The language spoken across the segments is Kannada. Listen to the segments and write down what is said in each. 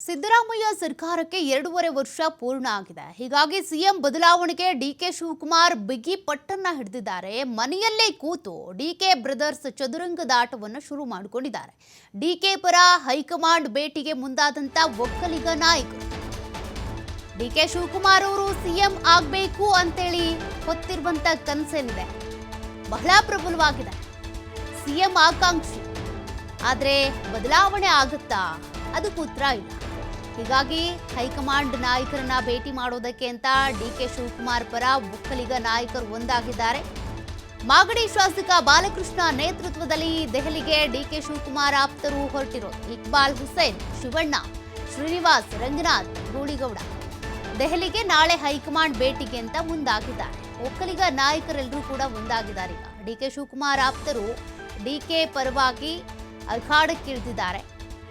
ಸಿದ್ದರಾಮಯ್ಯ ಸರ್ಕಾರಕ್ಕೆ ಎರಡೂವರೆ ವರ್ಷ ಪೂರ್ಣ ಆಗಿದೆ. ಹೀಗಾಗಿ ಸಿಎಂ ಬದಲಾವಣೆಗೆ ಡಿಕೆ ಶಿವಕುಮಾರ್ ಬಿಗಿ ಪಟ್ಟನ್ನ ಹಿಡಿದಿದ್ದಾರೆ. ಮನೆಯಲ್ಲೇ ಕೂತು ಡಿಕೆ ಬ್ರದರ್ಸ್ ಚದುರಂಗದಾಟವನ್ನು ಶುರು ಮಾಡಿಕೊಂಡಿದ್ದಾರೆ. ಡಿಕೆ ಪರ ಹೈಕಮಾಂಡ್ ಭೇಟಿಗೆ ಮುಂದಾದಂತ ಒಕ್ಕಲಿಗ ನಾಯಕರು ಡಿಕೆ ಶಿವಕುಮಾರ್ ಅವರು ಸಿಎಂ ಆಗಬೇಕು ಅಂತೇಳಿ ಹೊತ್ತಿರುವಂತ ಕನಸೇನಿದೆ. ಬಹಳ ಪ್ರಬಲವಾಗಿದೆ. ಸಿಎಂ ಆಕಾಂಕ್ಷಿ. ಆದ್ರೆ ಬದಲಾವಣೆ ಆಗುತ್ತಾ? ಅದಕ್ಕೆ ಉತ್ತರ ಇಲ್ಲ. ಹೀಗಾಗಿ ಹೈಕಮಾಂಡ್ ನಾಯಕರನ್ನ ಭೇಟಿ ಮಾಡೋದಕ್ಕೆ ಅಂತ ಡಿ ಕೆ ಶಿವಕುಮಾರ್ ಪರ ಒಕ್ಕಲಿಗ ನಾಯಕರು ಒಂದಾಗಿದ್ದಾರೆ. ಮಾಗಡಿ ಶಾಸಕ ಬಾಲಕೃಷ್ಣ ನೇತೃತ್ವದಲ್ಲಿ ದೆಹಲಿಗೆ ಡಿ ಕೆ ಶಿವಕುಮಾರ್ ಆಪ್ತರು ಹೊರಟಿರೋದು ಇಕ್ಬಾಲ್ ಹುಸೇನ್, ಶಿವಣ್ಣ, ಶ್ರೀನಿವಾಸ್, ರಂಗನಾಥ್ ಗೂಳಿಗೌಡ ದೆಹಲಿಗೆ ನಾಳೆ ಹೈಕಮಾಂಡ್ ಭೇಟಿಗೆ ಅಂತ ಮುಂದಾಗಿದ್ದಾರೆ. ಒಕ್ಕಲಿಗ ನಾಯಕರೆಲ್ಲರೂ ಕೂಡ ಮುಂದಾಗಿದ್ದಾರೆ ಈಗ ಡಿ ಕೆ ಶಿವಕುಮಾರ್ ಆಪ್ತರು ಡಿಕೆ ಪರವಾಗಿ ಅಖಾಡಕ್ಕಿಳಿದಿದ್ದಾರೆ.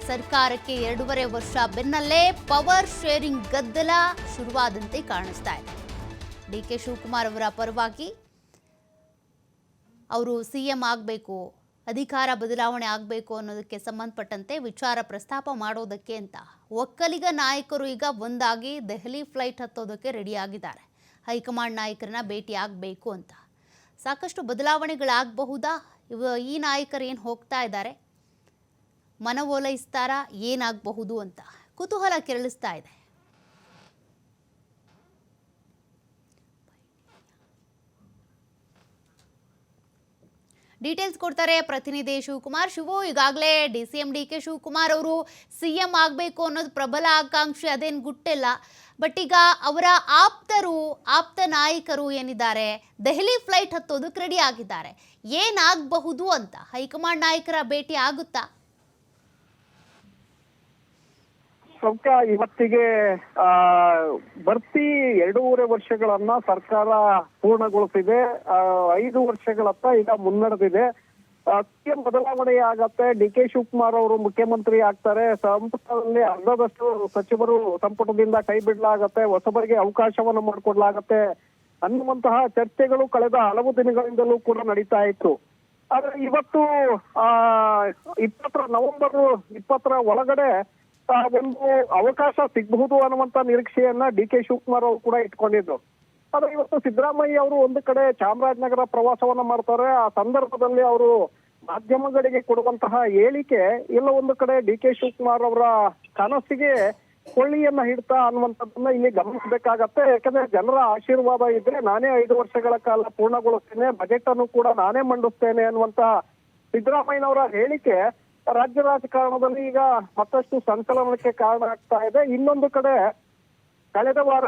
ಸರ್ಕಾರಕ್ಕೆ ಎರಡೂವರೆ ವರ್ಷ ಬೆನ್ನಲ್ಲೇ ಪವರ್ ಶೇರಿಂಗ್ ಗದ್ದಲ ಶುರುವಾದಂತೆ ಕಾಣಿಸ್ತಾ ಇದೆ. ಡಿ ಕೆ ಶಿವಕುಮಾರ್ ಅವರ ಪರವಾಗಿ ಅವರು ಸಿಎಂ ಆಗಬೇಕು, ಅಧಿಕಾರ ಬದಲಾವಣೆ ಆಗಬೇಕು ಅನ್ನೋದಕ್ಕೆ ಸಂಬಂಧಪಟ್ಟಂತೆ ವಿಚಾರ ಪ್ರಸ್ತಾಪ ಮಾಡೋದಕ್ಕೆ ಅಂತ. ಒಕ್ಕಲಿಗ ನಾಯಕರು ಈಗ ಒಂದಾಗಿ ದೆಹಲಿ ಫ್ಲೈಟ್ ಹತ್ತೋದಕ್ಕೆ ರೆಡಿಯಾಗಿದ್ದಾರೆ. ಹೈಕಮಾಂಡ್ ನಾಯಕರನ್ನ ಭೇಟಿ ಆಗಬೇಕು ಅಂತ. ಸಾಕಷ್ಟು ಬದಲಾವಣೆಗಳಾಗಬಹುದಾ? ಇವ ಈ ನಾಯಕರು ಏನು ಹೋಗ್ತಾ ಇದ್ದಾರೆ? ಮನವೊಲೈಸ್ತಾರಾ ಏನಾಗಬಹುದು ಅಂತ ಕುತೂಹಲ ಕೆರಳಿಸ್ತಾ ಇದೆ. ಡೀಟೇಲ್ಸ್ ಕೊಡ್ತಾರೆ ಪ್ರತಿನಿಧಿ ಶಿವಕುಮಾರ್. ಶಿವು, ಈಗಾಗಲೇ D C M D K Shivakumar ಅವರು ಸಿ ಎಂ ಆಗಬೇಕು ಅನ್ನೋದು ಪ್ರಬಲ ಆಕಾಂಕ್ಷೆ, ಅದೇನು ಗುಟ್ಟಿಲ್ಲ. ಬಟ್ ಈಗ ಅವರ ಆಪ್ತರು, ಆಪ್ತ ನಾಯಕರು ಏನಿದ್ದಾರೆ, ದೆಹಲಿ ಫ್ಲೈಟ್ ಹತ್ತೋದಕ್ಕೆ ರೆಡಿ ಆಗಿದ್ದಾರೆ. ಏನಾಗಬಹುದು ಅಂತ ಹೈಕಮಾಂಡ್ ನಾಯಕರ ಭೇಟಿ ಆಗುತ್ತಾ? ಸೌಖ್ಯ ಇವತ್ತಿಗೆ, ಆ ಭರ್ತಿ ಎರಡೂವರೆ ವರ್ಷಗಳನ್ನ ಸರ್ಕಾರ ಪೂರ್ಣಗೊಳಿಸಿದೆ. ಐದು ವರ್ಷಗಳತ್ತ ಈಗ ಮುನ್ನಡೆದಿದೆ. ಬದಲಾವಣೆ ಆಗತ್ತೆ. ಡಿ ಕೆ ಶಿವಕುಮಾರ್ ಅವರು ಮುಖ್ಯಮಂತ್ರಿ ಆಗ್ತಾರೆ. ಸಂಪುಟದಲ್ಲಿ ಅರ್ಧದಷ್ಟು ಸಚಿವರು ಸಂಪುಟದಿಂದ ಕೈ ಬಿಡಲಾಗತ್ತೆ. ಹೊಸಬರಿಗೆ ಅವಕಾಶವನ್ನು ಮಾಡಿಕೊಡ್ಲಾಗತ್ತೆ. ಅನ್ನುವಂತಹ ಚರ್ಚೆಗಳು ಕಳೆದ ಹಲವು ದಿನಗಳಿಂದಲೂ ಕೂಡ ನಡೀತಾ ಇತ್ತು. ಆದ್ರೆ ಇವತ್ತು, ಆ, ಇಪ್ಪತ್ತರ, ನವೆಂಬರ್ ಇಪ್ಪತ್ತರ ಒಳಗಡೆ ಒಂದು ಅವಕಾಶ ಸಿಗಬಹುದು ಅನ್ನುವಂತ ನಿರೀಕ್ಷೆಯನ್ನ ಡಿ ಕೆ ಶಿವಕುಮಾರ್ ಅವರು ಕೂಡ ಇಟ್ಕೊಂಡಿದ್ರು. ಆದ್ರೆ ಇವತ್ತು ಸಿದ್ದರಾಮಯ್ಯ ಅವರು ಒಂದು ಕಡೆ ಚಾಮರಾಜನಗರ ಪ್ರವಾಸವನ್ನ ಮಾಡ್ತಾರೆ. ಆ ಸಂದರ್ಭದಲ್ಲಿ ಅವರು ಮಾಧ್ಯಮಗಳಿಗೆ ಕೊಡುವಂತಹ ಹೇಳಿಕೆ ಇಲ್ಲ, ಒಂದು ಕಡೆ ಡಿ ಕೆ ಶಿವಕುಮಾರ್ ಅವರ ಕನಸಿಗೆ ಕೊಳ್ಳಿಯನ್ನ ಹಿಡ್ತಾ ಅನ್ನುವಂಥದ್ದನ್ನ ಇಲ್ಲಿ ಗಮನಿಸಬೇಕಾಗತ್ತೆ. ಯಾಕಂದ್ರೆ ಜನರ ಆಶೀರ್ವಾದ ಇದ್ರೆ ನಾನೇ ಐದು ವರ್ಷಗಳ ಕಾಲ ಪೂರ್ಣಗೊಳಿಸ್ತೇನೆ ಬಜೆಟ್ ಅನ್ನು ಕೂಡ ನಾನೇ ಮಂಡಿಸ್ತೇನೆ ಅನ್ನುವಂತ ಸಿದ್ದರಾಮಯ್ಯನವರ ಹೇಳಿಕೆ ರಾಜ್ಯ ರಾಜಕಾರಣದಲ್ಲಿ ಈಗ ಮತ್ತಷ್ಟು ಸಂಕಲನಕ್ಕೆ ಕಾರಣ ಆಗ್ತಾ ಇದೆ. ಇನ್ನೊಂದು ಕಡೆ ಕಳೆದ ವಾರ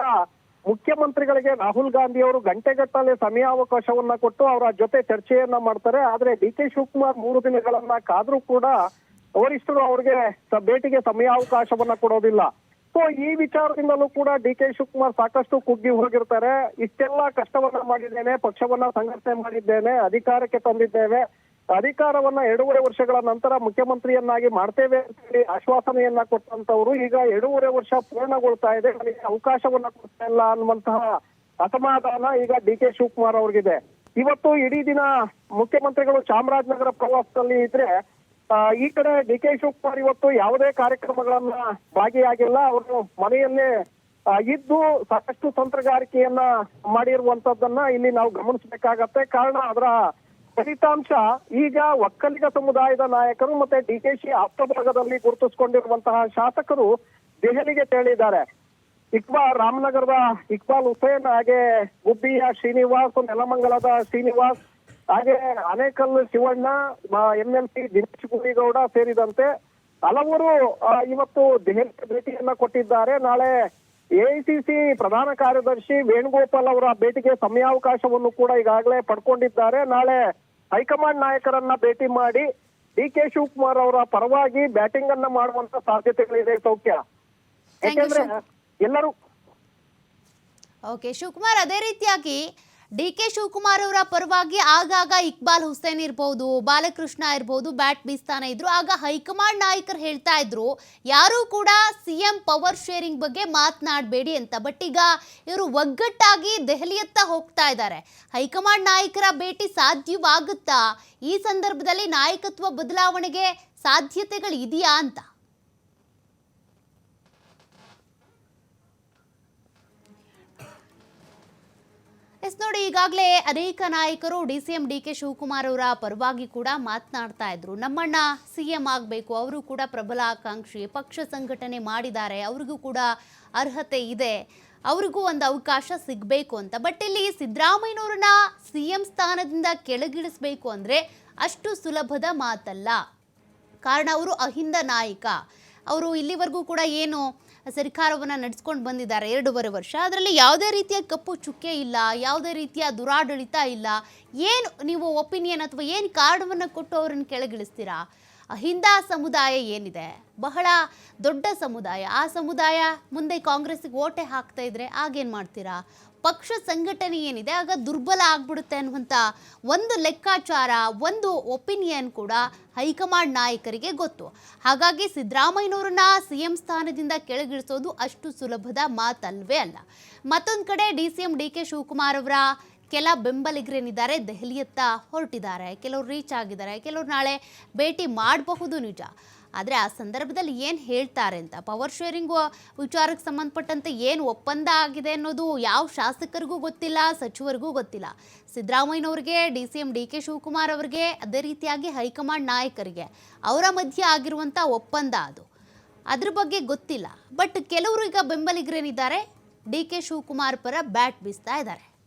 ಮುಖ್ಯಮಂತ್ರಿಗಳಿಗೆ ರಾಹುಲ್ ಗಾಂಧಿ ಅವರು ಗಂಟೆಗಟ್ಟಲೆ ಸಮಯಾವಕಾಶವನ್ನ ಕೊಟ್ಟು ಅವರ ಜೊತೆ ಚರ್ಚೆಯನ್ನ ಮಾಡ್ತಾರೆ. ಆದ್ರೆ ಡಿ ಕೆ ಶಿವಕುಮಾರ್ ಮೂರು ದಿನಗಳನ್ನ ಕಾದ್ರೂ ಕೂಡ ವರಿಷ್ಠರು ಅವ್ರಿಗೆ ಭೇಟಿಗೆ ಸಮಯಾವಕಾಶವನ್ನ ಕೊಡೋದಿಲ್ಲ. ಸೊ ಈ ವಿಚಾರದಿಂದಲೂ ಕೂಡ ಡಿ ಕೆ ಶಿವಕುಮಾರ್ ಸಾಕಷ್ಟು ಕುಗ್ಗಿ ಹೋಗಿರ್ತಾರೆ. ಇಷ್ಟೆಲ್ಲ ಕಷ್ಟವನ್ನ ಮಾಡಿದ್ದೇನೆ, ಪಕ್ಷವನ್ನ ಸಂಘಟನೆ ಮಾಡಿದ್ದೇನೆ, ಅಧಿಕಾರಕ್ಕೆ ತಂದಿದ್ದೇವೆ. ಅಧಿಕಾರವನ್ನ ಎರಡೂವರೆ ವರ್ಷಗಳ ನಂತರ ಮುಖ್ಯಮಂತ್ರಿಯನ್ನಾಗಿ ಮಾಡ್ತೇವೆ ಅಂತ ಹೇಳಿ ಆಶ್ವಾಸನೆಯನ್ನ ಕೊಟ್ಟಂತವ್ರು ಈಗ ಎರಡೂವರೆ ವರ್ಷ ಪೂರ್ಣಗೊಳ್ತಾ ಇದೆ. ನನಗೆ ಅವಕಾಶವನ್ನ ಕೊಡ್ತಾ ಇಲ್ಲ ಅನ್ನುವಂತಹ ಅಸಮಾಧಾನ ಈಗ ಡಿ ಕೆ ಶಿವಕುಮಾರ್ ಅವ್ರಿಗಿದೆ. ಇವತ್ತು ಇಡೀ ದಿನ ಮುಖ್ಯಮಂತ್ರಿಗಳು ಚಾಮರಾಜನಗರ ಪ್ರವಾಸದಲ್ಲಿ ಇದ್ರೆ ಈ ಕಡೆ ಡಿ ಕೆ ಶಿವಕುಮಾರ್ ಇವತ್ತು ಯಾವುದೇ ಕಾರ್ಯಕ್ರಮಗಳನ್ನ ಭಾಗಿಯಾಗಿಲ್ಲ. ಅವರು ಮನೆಯಲ್ಲೇ ಇದ್ದು ಸಾಕಷ್ಟು ತಂತ್ರಗಾರಿಕೆಯನ್ನ ಮಾಡಿರುವಂತದ್ದನ್ನ ಇಲ್ಲಿ ನಾವು ಗಮನಿಸಬೇಕಾಗತ್ತೆ. ಕಾರಣ ಅದರ ಫಲಿತಾಂಶ ಈಗ ಒಕ್ಕಲಿಗ ಸಮುದಾಯದ ನಾಯಕರು ಮತ್ತೆ ಡಿ ಕೆ ಶಿ ಆಪ್ತಭಾಗದಲ್ಲಿ ಗುರುತಿಸಿಕೊಂಡಿರುವಂತಹ ಶಾಸಕರು ದೆಹಲಿಗೆ ತೆರಳಿದ್ದಾರೆ. ಇಕ್ಬಾಲ್ ರಾಮನಗರದ ಇಕ್ಬಾಲ್ ಹುಸೇನ್ ಹಾಗೆ ಗುಬ್ಬಿಯ ಶ್ರೀನಿವಾಸ್, ನೆಲಮಂಗಲದ ಶ್ರೀನಿವಾಸ್, ಹಾಗೆ Anekal Shivanna M L C Dinesh Gudigowda ಸೇರಿದಂತೆ ಹಲವರು ಇವತ್ತು ದೆಹಲಿಗೆ ಭೇಟಿಯನ್ನ ಕೊಟ್ಟಿದ್ದಾರೆ. ನಾಳೆ ಎಐಸಿಸಿ ಪ್ರಧಾನ ಕಾರ್ಯದರ್ಶಿ ವೇಣುಗೋಪಾಲ್ ಅವರ ಭೇಟಿಗೆ ಸಮಯಾವಕಾಶವನ್ನು ಕೂಡ ಈಗಾಗಲೇ ಪಡ್ಕೊಂಡಿದ್ದಾರೆ. ನಾಳೆ ಹೈಕಮಾಂಡ್ ನಾಯಕರನ್ನ ಭೇಟಿ ಮಾಡಿ ಡಿ ಕೆ ಶಿವಕುಮಾರ್ ಅವರ ಪರವಾಗಿ ಬ್ಯಾಟಿಂಗ್ ಅನ್ನ ಮಾಡುವಂತ ಸಾಧ್ಯತೆಗಳಿದೆ ಸೌಖ್ಯ ಯಾಕೆಂದ್ರೆ. ಎಲ್ಲರೂ ಓಕೆ ಶಿವಕುಮಾರ್ ಅದೇ ರೀತಿಯಾಗಿ ಡಿ ಕೆ ಶಿವಕುಮಾರ್ ಅವರ ಪರವಾಗಿ ಆಗಾಗ ಇಕ್ಬಾಲ್ ಹುಸೇನ್ ಇರ್ಬೋದು, ಬಾಲಕೃಷ್ಣ ಇರ್ಬೋದು, ಬ್ಯಾಟ್ ಬೀಸ್ತಾನೆ ಇದ್ರು. ಆಗ ಹೈಕಮಾಂಡ್ ನಾಯಕರು ಹೇಳ್ತಾ ಇದ್ರು, ಯಾರೂ ಕೂಡ ಸಿ ಎಂ ಪವರ್ ಶೇರಿಂಗ್ ಬಗ್ಗೆ ಮಾತನಾಡಬೇಡಿ ಅಂತ. ಬಟ್ ಈಗ ಇವರು ಒಗ್ಗಟ್ಟಾಗಿ ದೆಹಲಿಯತ್ತ ಹೋಗ್ತಾ ಇದ್ದಾರೆ. ಹೈಕಮಾಂಡ್ ನಾಯಕರ ಭೇಟಿ ಸಾಧ್ಯವಾಗುತ್ತಾ? ಈ ಸಂದರ್ಭದಲ್ಲಿ ನಾಯಕತ್ವ ಬದಲಾವಣೆಗೆ ಸಾಧ್ಯತೆಗಳು ಇದೆಯಾ ಅಂತ. ನೋಡಿ, ಈಗಾಗಲೇ ಅನೇಕ ನಾಯಕರು D C M D K Shivakumar ಅವರ ಪರವಾಗಿ ಕೂಡ ಮಾತನಾಡ್ತಾ ಇದ್ರು. ನಮ್ಮಣ್ಣ ಸಿ ಎಂ ಆಗಬೇಕು, ಅವರು ಕೂಡ ಪ್ರಬಲ ಆಕಾಂಕ್ಷಿ, ಪಕ್ಷ ಸಂಘಟನೆ ಮಾಡಿದ್ದಾರೆ, ಅವ್ರಿಗೂ ಕೂಡ ಅರ್ಹತೆ ಇದೆ, ಅವ್ರಿಗೂ ಒಂದು ಅವಕಾಶ ಸಿಗಬೇಕು ಅಂತ. ಬಟ್ ಇಲ್ಲಿ ಸಿದ್ದರಾಮಯ್ಯನವ್ರನ್ನ ಸಿ ಎಂ ಸ್ಥಾನದಿಂದ ಕೆಳಗಿಳಿಸ್ಬೇಕು ಅಂದರೆ ಅಷ್ಟು ಸುಲಭದ ಮಾತಲ್ಲ. ಕಾರಣ, ಅವರು ಅಹಿಂದ ನಾಯಕ. ಅವರು ಇಲ್ಲಿವರೆಗೂ ಕೂಡ ಏನು ಸರ್ಕಾರವನ್ನು ನಡೆಸ್ಕೊಂಡು ಬಂದಿದ್ದಾರೆ ಎರಡೂವರೆ ವರ್ಷ. ಅದರಲ್ಲಿ ಯಾವುದೇ ರೀತಿಯ ಕಪ್ಪು ಚುಕ್ಕೆ ಇಲ್ಲ, ಯಾವುದೇ ರೀತಿಯ ದುರಾಡಳಿತ ಇಲ್ಲ. ಏನು ನೀವು ಒಪಿನಿಯನ್ ಅಥವಾ ಏನು ಕಾರಣವನ್ನು ಕೊಟ್ಟು ಅವರನ್ನು ಕೆಳಗಿಳಿಸ್ತೀರಾ? ಅಹಿಂದ ಸಮುದಾಯ ಏನಿದೆ? ಬಹಳ ದೊಡ್ಡ ಸಮುದಾಯ. ಆ ಸಮುದಾಯ ಮುಂದೆ ಕಾಂಗ್ರೆಸ್ಗೆ ಓಟೆ ಹಾಕ್ತಾ ಇದ್ರೆ ಆಗೇನು ಮಾಡ್ತೀರಾ? ಪಕ್ಷ ಸಂಘಟನೆ ಏನಿದೆ, ಆಗ ದುರ್ಬಲ ಆಗ್ಬಿಡುತ್ತೆ ಅನ್ನುವಂಥ ಒಂದು ಲೆಕ್ಕಾಚಾರ, ಒಂದು ಒಪಿನಿಯನ್ ಕೂಡ ಹೈಕಮಾಂಡ್ ನಾಯಕರಿಗೆ ಗೊತ್ತು. ಹಾಗಾಗಿ ಸಿದ್ದರಾಮಯ್ಯನವ್ರನ್ನ ಸಿ ಎಂ ಸ್ಥಾನದಿಂದ ಕೆಳಗಿಳಿಸೋದು ಅಷ್ಟು ಸುಲಭದ ಮಾತಲ್ವೇ ಅಲ್ಲ. ಮತ್ತೊಂದು ಕಡೆ D C M D K Shivakumar ಅವರ ಕೆಲ ಬೆಂಬಲಿಗರೇನಿದ್ದಾರೆ, ದೆಹಲಿಯತ್ತ ಹೊರಟಿದ್ದಾರೆ. ಕೆಲವರು ರೀಚ್ ಆಗಿದ್ದಾರೆ, ಕೆಲವರು ನಾಳೆ ಭೇಟಿ ಮಾಡಬಹುದು ನಿಜ. ಆದರೆ ಆ ಸಂದರ್ಭದಲ್ಲಿ ಏನು ಹೇಳ್ತಾರೆ ಅಂತ? ಪವರ್ ಶೇರಿಂಗ್ ವಿಚಾರಕ್ಕೆ ಸಂಬಂಧಪಟ್ಟಂತೆ ಏನು ಒಪ್ಪಂದ ಆಗಿದೆ ಅನ್ನೋದು ಯಾವ ಶಾಸಕರಿಗೂ ಗೊತ್ತಿಲ್ಲ, ಸಚಿವರಿಗೂ ಗೊತ್ತಿಲ್ಲ. ಸಿದ್ದರಾಮಯ್ಯನವ್ರಿಗೆ, D C M D K Shivakumar ಅವರಿಗೆ, ಅದೇ ರೀತಿಯಾಗಿ ಹೈಕಮಾಂಡ್ ನಾಯಕರಿಗೆ ಅವರ ಮಧ್ಯೆ ಆಗಿರುವಂಥ ಒಪ್ಪಂದ ಅದು. ಅದ್ರ ಬಗ್ಗೆ ಗೊತ್ತಿಲ್ಲ. ಬಟ್ ಕೆಲವರು ಈಗ ಬೆಂಬಲಿಗರೇನಿದ್ದಾರೆ? ಡಿ ಕೆ ಶಿವಕುಮಾರ್ ಪರ ಬ್ಯಾಟ್ ಬೀಸ್ತಾ ಇದ್ದಾರೆ.